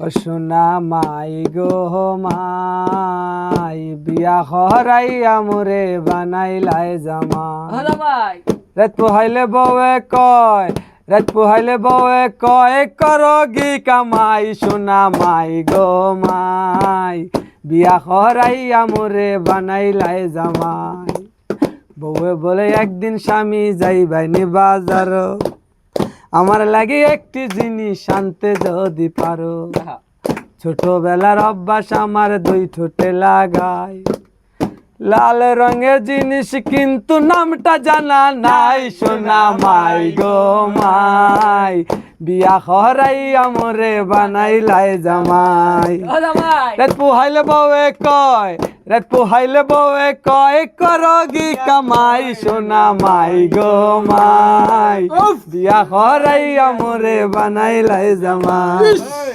সোনা মাই গো মাই বিয়া হরাই আমরে বানাইলাই জামা। রাত পোহাইলে বউয়ে কয় রাত পোহাইলে বউয়ে কয় করো গি কামাই সোনা মাই গো মাই বিয়া হরাই আমরে বানাইলাই জামাই। বউয়ে বলে একদিন স্বামী যাইবাইনি বাজার আমার লাগে একটি জিনিস আনতে যদি পারো। ছোটবেলার অভ্যাস আমার দুই ঠোঁটে লাগাই। লাল রঙের জিনিস কিন্তু নামটা জানা নাই সোনা মাই গো মাই। বিয়া হরাই আমরে বানাইলাই জামাই। পোহাইলে বউয়ে কয় রাত পোহাইলে বউয়ে কয় করগি কামাই সোনা মাই গো মাই। বিয়া হরাই আমরে বানাইলাই জামাই।